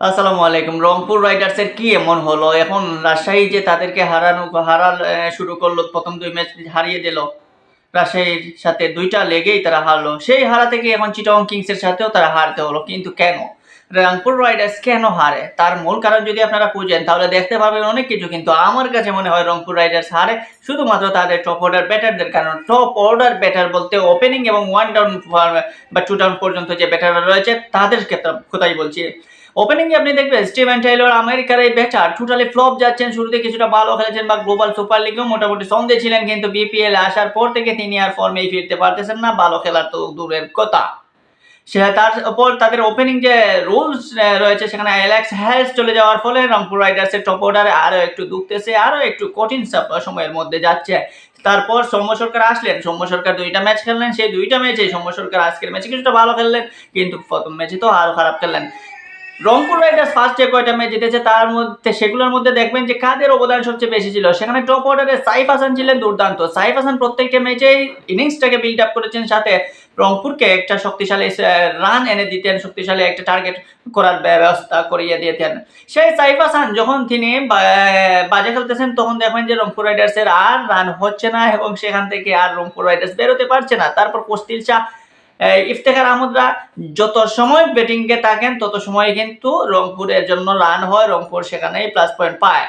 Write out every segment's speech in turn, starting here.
আসসালামু আলাইকুম। রংপুর রাইডার্সের কি এমন হলো? এখন রাজশাহী যে তাদেরকে হারানো, হারাল শুরু করল, প্রথম দুই ম্যাচ হারিয়ে দিল। রাজশাহীর সাথে দুইটা লেগেই তারা হারলো। সেই হারা থেকে এখন চিটং কিংসের সাথেও তারা হারতে হলো। কিন্তু কেন? রংপুর রাইডার্স কেন হারে? তার মূল কারণ যদি আপনারা খুঁজেন তাহলে দেখতে পাবেন অনেক কিছু। কিন্তু আমার কাছে মনে হয় রংপুর রাইডার্স হারে শুধুমাত্র তাদের টপ অর্ডার ব্যাটারদের কারণ। টপ অর্ডার ব্যাটার বলতে ওপেনিং এবং ওয়ান ডাউন বা টু ডাউন পর্যন্ত যে ব্যাটাররা রয়েছে, তাদের ক্ষেত্রে কোথায় বলছি? ওপেনিং এ আপনি দেখবেন স্টিভেন টেইলর আমেরিকার এই ব্যাটার টোটালি ফ্লপ যাচ্ছেন। শুরুতে কিছুটা ভালো খেলেছেন বা গ্লোবাল সুপার লিগেও মোটামুটি সন্দেহ ছিলেন, কিন্তু বিপিএল আসার পর থেকে তিনি আর ফর্মেই ফিরতে পারতেছেন না, ভালো খেলার তো দূরের কথা। সে তার উপর তাদের ওপেনিং যে রুলস রয়েছে, সেখানে অ্যালেক্স হ্যাস চলে যাওয়ার ফলে রংপুর রাইডার্সের টপ অর্ডারে আরও একটু দুখতেছে, আরও একটু কঠিন সময়ের মধ্যে যাচ্ছে। তারপর সৌম্য সরকার আসলেন, সৌম্য সরকার দুইটা ম্যাচ খেললেন, সেই দুইটা ম্যাচে সৌম্য সরকার আজকের ম্যাচে কিছুটা ভালো খেললেন, কিন্তু প্রথম ম্যাচে তো আরও খারাপ খেললেন। রংপুর রাইডার্স ফার্স্ট যে কয়টা ম্যাচ জিতেছে, তার মধ্যে, সেগুলোর মধ্যে দেখবেন যে কাদের অবদান সবচেয়ে বেশি ছিল? সেখানে টপ অর্ডারে সাইফ হাসান ছিলেন দুর্দান্ত। সাইফ হাসান প্রত্যেকটা ম্যাচেই ইনিংসটাকে বিল্ড আপ করেছেন, সাথে রংপুরকে একটা শক্তিশালী রান এনে দিতেন, শক্তিশালী একটা টার্গেট করার ব্যবস্থা করিয়ে দিতেন। সেই সাইফ হাসান যখন তিনি বাজে খেলতেছেন, তখন দেখবেন যে রংপুর রাইডার্সের আর রান হচ্ছে না, এবং সেখান থেকে আর রংপুর রাইডার্স বেরোতে পারছে না। তারপর কোস্তিল শাহ ইফতেখার আহমদরা যত সময় ব্যাটিংকে থাকেন, তত সময় কিন্তু রংপুরের জন্য রান হয়। রংপুর সেখানেই প্লাস পয়েন্ট পায়।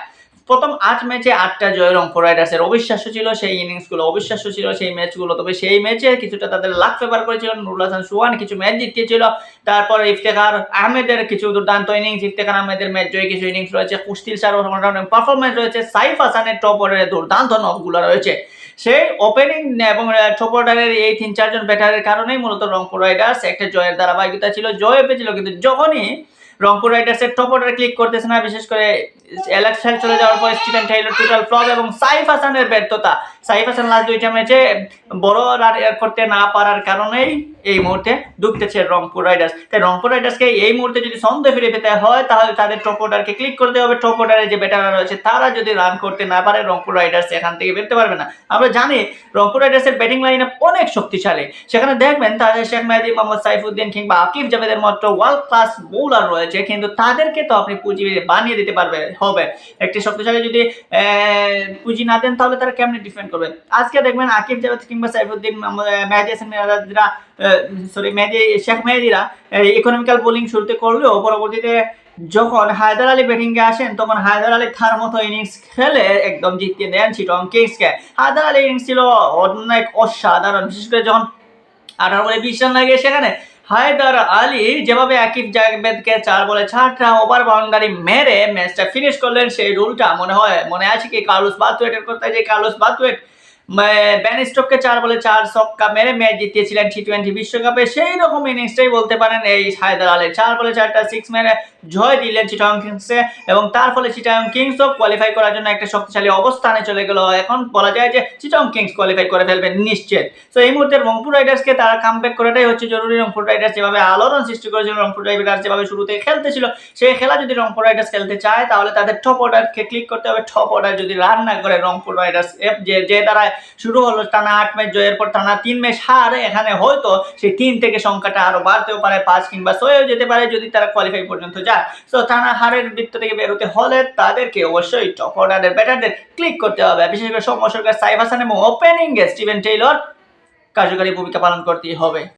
প্রথম আট ম্যাচে আটটা জয় রংপুর রাইডার্সের অবিশ্বাস্য ছিল, সেই ইনিংসগুলো অবিশ্বাস্য ছিল, সেই ম্যাচগুলো তবে সেই ম্যাচে কিছুটা তাদের লাখ ফেভার করেছিল। নুরুল হাসান সুহান কিছু ম্যাচ জিতিয়েছিল। তারপর ইফতেখার আহমেদের কিছু দুর্দান্ত ইনিংস ইফতেখার আহমেদের ম্যাচ জয় কিছু ইনিংস রয়েছে। কুস্তিল সার পারফরমেন্স রয়েছে। সাইফ হাসানের টপ অর্ডারে দুর্দান্ত নকগুলো রয়েছে। সেই ওপেনিং এবং টপ অর্ডারের এই তিন চারজন ব্যাটারের কারণেই মূলত রংপুর রাইডার্স একটা জয়ের ধারাবাহিকতা ছিল। জয় পেয়েছিল কিন্তু যখনই রংপুর রাইডার্সের টপ অর্ডারে ক্লিক করতেছে না, বিশেষ করে হেল চলে যাওয়ার পর স্টিফেন টাইলার টোটাল ফ্লপ এবং সাইফ হাসানের ব্যর্থতা। সাইফ হাসান লাস্ট দুইটা ম্যাচে বড় রান করতে না পারার কারণেই এই মুহূর্তে দুঃখতেছে রংপুর রাইডার্স। তাই রংপুর রাইডার্সকে এই মুহূর্তে যদি সন্দেহ ফিরে পেতে হয়, তাহলে তাদের টপ অর্ডারকে ক্লিক করতে হবে। টপ অর্ডারে যে ব্যাটাররা রয়েছে, তারা যদি রান করতে না পারে, রংপুর রাইডার্স এখান থেকে বেরোতে পারবে না। আমরা জানি রংপুর রাইডার্সের ব্যাটিং লাইন অনেক শক্তিশালী। সেখানে দেখবেন তাদের শেখ মেহেদি, মোহাম্মদ সাইফুদ্দিন কিংবা আকিব জাভেদের মতো ওয়ার্ল্ড ক্লাস বোলার রয়েছে। কিন্তু তাদেরকে তো আপনি পুঁজি বানিয়ে দিতে পারবে, হবে। একটি শক্তিশালী যদি পুঁজি না দেন, তাহলে তারা কেমনে ডিফেন্ড করবে? আজকে দেখবেন আকিব জাভেদ কিংবা সাইফুদ্দিন মেহেদি মিরাজরা সরি মেহেদি, শেখ মেহেদিরা ইকোনমিক্যাল বোলিং শুরুতে করলেও পরবর্তীতে যখন হায়দার আলী ব্যাটিংয়ে আসেন, তখন হায়দার আলী তার মতো ইনিংস খেলে একদম জিতিয়ে দেন চিটং কিংসকে হায়দার আলী ইনিংস ছিল অনেক অসাধারণ, বিশেষ করে যখন আঠারো বলে বিশ রান লাগে সেখানে হায়দার আলী যেভাবে আকিব জাভেদকে চার বলে ছাড়টা ওভার বাউন্ডারি মেরে ম্যাচটা ফিনিশ করলেন, সেই রুলটা মনে হয়, মনে আছে কি কার্লোস বাতুয়েটের কথা যে কার্লোস বাতুয়েট ব্যান স্টোককে চার বলে চার ছক্কা মেরে ম্যাচ জিতিয়েছিলেন টি টোয়েন্টি বিশ্বকাপে। সেই রকম ইনিংসটাই বলতে পারেন এই হায়দার আলী চার বলে চারটা সিক্স মেরে জয় দিলেন চিটাং কিংসে এবং তার ফলে চিটাং কিংসও কোয়ালিফাই করার জন্য একটা শক্তিশালী অবস্থানে চলে গেল। এখন বলা যায় যে চিটাং কিংস কোয়ালিফাই করে ফেলবেন নিশ্চিত। তো এই মুহূর্তে রংপুর রাইডার্সকে তারা কামব্যাক করাটাই হচ্ছে জরুরি। রংপুর রাইডার্স যেভাবে আলোড়ন সৃষ্টি করেছিল, রংপুর রাইডার্স যেভাবে শুরুতে খেলতেছিল সেই খেলা যদি রংপুর রাইডার্স খেলতে চায়, তাহলে তাদের টপ অর্ডারকে ক্লিক করতে হবে। টপ অর্ডার যদি রান না করে রংপুর রাইডার্স এফ যে যে দ্বারা শুরু হলো টানা আট ম্যাচ জয়ের পর টানা তিন ম্যাচ হার। এখানে হয়তো সেই তিন থেকে সংখ্যাটা আরও বাড়তেও পারে, পাঁচ কিংবা ছয়েও যেতে পারে যদি তারা কোয়ালিফাই পর্যন্ত যায়। তো টানা হারের বৃত্ত থেকে বেরোতে হলে তাদেরকে অবশ্যই টপ অর্ডারের ব্যাটারদের ক্লিক করতে হবে। বিশেষ করে সৌম্য সরকার, সাইফ হাসান এবং ওপেনিং স্টিভেন টেইলর কার্যকারী ভূমিকা পালন করতেই হবে।